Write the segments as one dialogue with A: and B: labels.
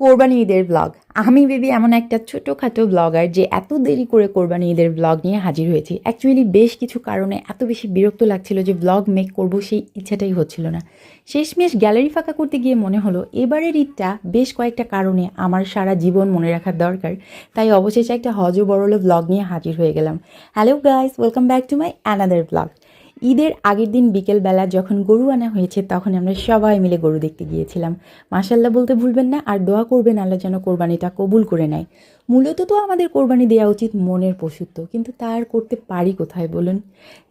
A: কোরবানি ঈদের ব্লগ আমি ভেবে এমন একটা ছোটোখাটো ব্লগার যে এত দেরি করে কোরবানি ঈদের ব্লগ নিয়ে হাজির হয়েছি। অ্যাকচুয়ালি বেশ কিছু কারণে এত বেশি বিরক্ত লাগছিল যে ব্লগ মেক করব সেই ইচ্ছাটাই হচ্ছিল না। শেষমেশ গ্যালারি ফাঁকা করতে গিয়ে মনে হলো, এবারের ঈদটা বেশ কয়েকটা কারণে আমার সারা জীবন মনে রাখার দরকার। তাই অবশেষে একটা হজ বড়লো ব্লগ নিয়ে হাজির হয়ে গেলাম। Hello guys welcome back to my another blog ঈদের আগের দিন বিকেলবেলা যখন গরু আনা হয়েছে, তখন আমরা সবাই মিলে গরু দেখতে গিয়েছিলাম। মাসাল্লাহ বলতে ভুলবেন না, আর দোয়া করবেন আল্লাহ যেন কোরবানিটা কবুল করে নেয়। মূলত তো আমাদের কোরবানি দেওয়া উচিত মনের পশুত্ব, কিন্তু তার করতে পারি কোথায় বলুন?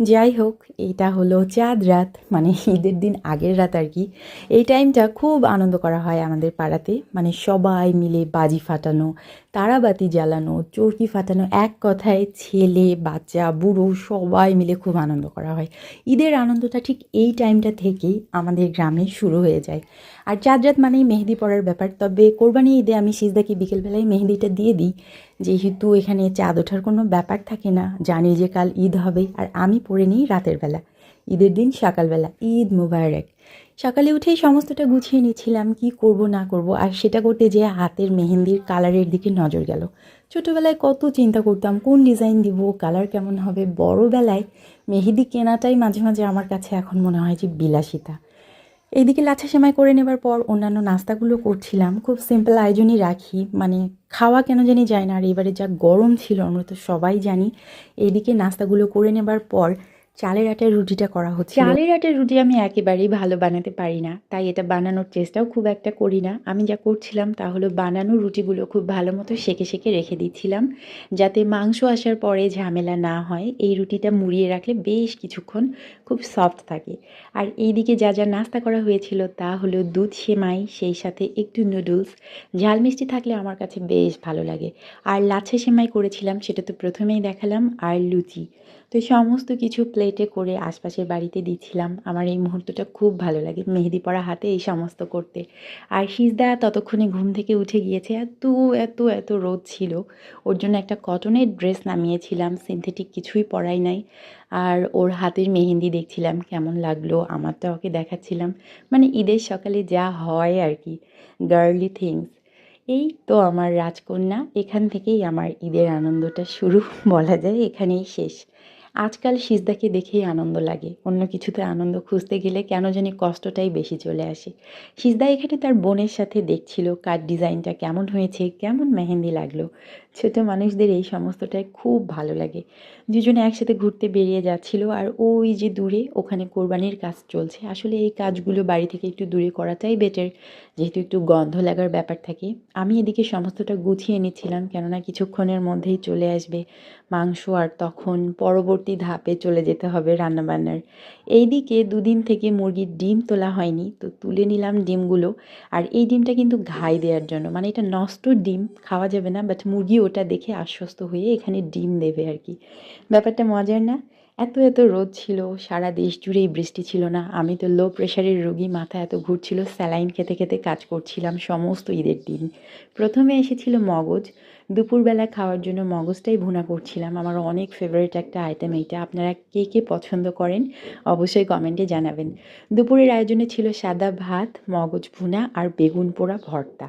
A: যাই হোক, এটা হলো চাঁদ রাত মানে ঈদের দিন আগের রাত আর কি। এই টাইমটা খুব আনন্দ করা হয় আমাদের পাড়াতে মানে সবাই মিলে বাজি ফাটানো, তারাবাতি জ্বালানো, চরকি ফাটানো, এক কথায় ছেলে, বাচ্চা, বুড়ো, সবাই মিলে খুব আনন্দ করা হয়। ঈদের আনন্দটা ঠিক এই টাইমটা থেকেই আমাদের গ্রামে শুরু হয়ে যায়। আর চাঁদ রাত মানেই মেহেদি পড়ার ব্যাপার, তবে কোরবানি ঈদে আমি সিজদাকে বিকেলবেলায় মেহেদিটা দিয়ে দিই। যেহেতু এখানে চাঁদ ওঠার কোনো ব্যাপার থাকে না, জানি যে কাল ঈদ হবে আর আমি পড়ে নিই রাতের বেলা। ঈদের দিন সকালবেলা, ঈদ মুবারক। সকালে উঠেই সমস্তটা গুছিয়ে নিচ্ছিলাম, কি করব না করব, আর সেটা করতে যেয়ে হাতের মেহেন্দির কালারের দিকে নজর গেল। ছোটোবেলায় কত চিন্তা করতাম, কোন ডিজাইন দিব, কালার কেমন হবে বড়বেলায় মেহেদি কেনাটাই মাঝে মাঝে আমার কাছে এখন মনে হয় যে বিলাসিতা। এইদিকে লাচ্ছা সেমাই করে নেবার পর অন্যান্য নাস্তাগুলো করছিলাম। খুব সিম্পল আয়োজনই রাখি। মানে খাওয়া কেন জানি যায় না। আর এবারে যা গরম ছিল, আমরা তো সবাই জানি। এইদিকে নাস্তাগুলো করে নেবার পর চালের আটার রুটিটা করা হচ্ছে চালের আটার রুটি আমি একেবারেই ভালো বানাতে পারি না, তাই এটা বানানোর চেষ্টাও খুব একটা করি না। আমি যা করছিলাম তা হলো বানানো রুটিগুলো খুব ভালো মতো সেকে সেকে রেখে দিচ্ছিলাম, যাতে মাংস আসার পরে ঝামেলা না হয়। এই রুটিটা মুড়িয়ে রাখলে বেশ কিছুক্ষণ খুব সফট থাকে। আর এইদিকে যা যা নাস্তা করা হয়েছিল তা হলো দুধ সেমাই, সেই সাথে একটু নুডলস। ঝাল মিষ্টি থাকলে আমার কাছে বেশ ভালো লাগে। আর লাচ্ছা সেমাই করেছিলাম, সেটা তো প্রথমেই দেখালাম। আর লুচি। তো সমস্ত কিছু প্লেটে করে আশপাশের বাড়িতে দিচ্ছিলাম আমার এই মুহূর্তটা খুব ভালো লাগে, মেহেদি পড়া হাতে এই সমস্ত করতে। আর সিজদা ততক্ষণে ঘুম থেকে উঠে গিয়েছে, এত এত এত রোদ ছিল। ওর জন্য একটা কটনের ড্রেস নামিয়েছিলাম, সিনথেটিক কিছুই পরাই নাই। আর ওর হাতের মেহেন্দি দেখছিলাম, কেমন লাগল, আমারটা ওকে দেখাচ্ছিলাম। মানে ঈদের সকালে যা হয় আর কি গার্লি থিংস এই তো আমার রাজকন্যা, এখান থেকেই আমার ঈদের আনন্দটা শুরু, বলা যায় এখানেই শেষ। আজকাল সিজদাকে দেখেই আনন্দ লাগে। অন্য কিছুতে আনন্দ খুঁজতে গেলে কেন জানি কষ্টটাই বেশি চলে আসে। সিজদা এখানে তার বোনের সাথে দেখছিল, কার ডিজাইনটা কেমন হয়েছে, কেমন মেহেন্দি লাগল। ছোটো মানুষদের এই সমস্তটাই খুব ভালো লাগে। দুজনে একসাথে ঘুরতে বেরিয়ে যাচ্ছিল আর ওই যে দূরে ওখানে কোরবানির কাজ চলছে। আসলে এই কাজগুলো বাড়ি থেকে একটু দূরে করাটাই বেটার যেহেতু একটু গন্ধ লাগার ব্যাপার থাকে। আমি এদিকে সমস্তটা গুছিয়ে নিচ্ছিলাম কেননা কিছুক্ষণের মধ্যেই চলে আসবে। মাংস আর তখন পরবর্তী ধাপে চলে যেতে হবে রান্নাবান্নার। এইদিকে দুদিন থেকে মুরগির ডিম তোলা হয়নি, তো তুলে নিলাম ডিমগুলো। আর এই ডিমটা কিন্তু ঘাই দেওয়ার জন্য মানে এটা নষ্ট ডিম, খাওয়া যাবে না বাট মুরগি ওটা দেখে আশ্বস্ত হয়ে এখানে ডিম দেবে আর কি। ব্যাপারটা মজার না? এত এত রোদ ছিল, সারা দেশ জুড়েই বৃষ্টি ছিল না। আমি তো লো প্রেশারের রোগী, মাথা এত ঘুরছিল স্যালাইন খেতে খেতে কাজ করছিলাম সমস্ত ঈদের দিন। প্রথমে এসেছিল মগজ, দুপুরবেলা খাওয়ার জন্য মগজটাই ভুনা করছিলাম। আমার অনেক ফেভারিট একটা আইটেম এইটা। আপনারা কে কে পছন্দ করেন, অবশ্যই কমেন্টে জানাবেন। দুপুরের আয়োজনে ছিল সাদা ভাত, মগজ ভুনা আর বেগুন পোড়া ভর্তা।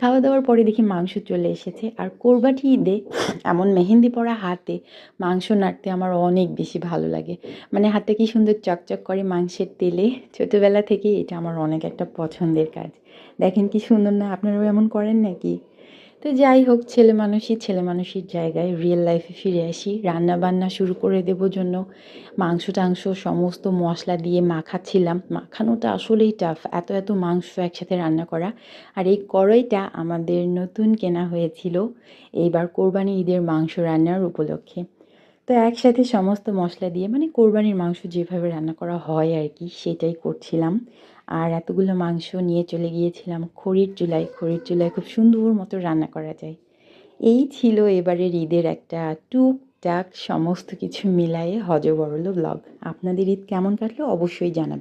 A: খাওয়া দাওয়ার পরে দেখি মাংস চলে এসেছে। আর কোরবাটি ঈদে এমন মেহেন্দি পরা হাতে মাংস নাড়তে আমার অনেক বেশি ভালো লাগে। মানে হাতে কি সুন্দর চকচক করে মাংসের তেলে। ছোটোবেলা থেকেই এটা আমার অনেক একটা পছন্দের কাজ। দেখেন কি সুন্দর না, আপনারাও এমন করেন নাকি? তো যাই হোক, ছেলে মানুষই ছেলে মানুষের জায়গায় রিয়েল লাইফে ফিরে আসি। রান্না বান্না শুরু করে দেবো জন্য। মাংস টাংস সমস্ত মশলা দিয়ে মাখাচ্ছিলাম। মাখানোটা আসলেই টাফ এত এত মাংস একসাথে রান্না করা। আর এই কড়াইটা আমাদের নতুন কেনা হয়েছিল। এইবার কোরবানি ঈদের মাংস রান্নার উপলক্ষে। তো একসাথে সমস্ত মশলা দিয়ে মানে কোরবানির মাংস যেভাবে রান্না করা হয় আর কি, সেটাই করছিলাম। আর এতগুলো মাংস নিয়ে চলে গিয়েছিলাম খড়ির চুলায়। খড়ির চুলায় খুব সুন্দর মতো রান্না করা যায়। এই ছিল এবারের ঈদের একটা টুকটাক সমস্ত কিছু মিলায়ে হজবরল ব্লগ আপনাদের ঈদ কেমন কাটলো অবশ্যই জানাবেন।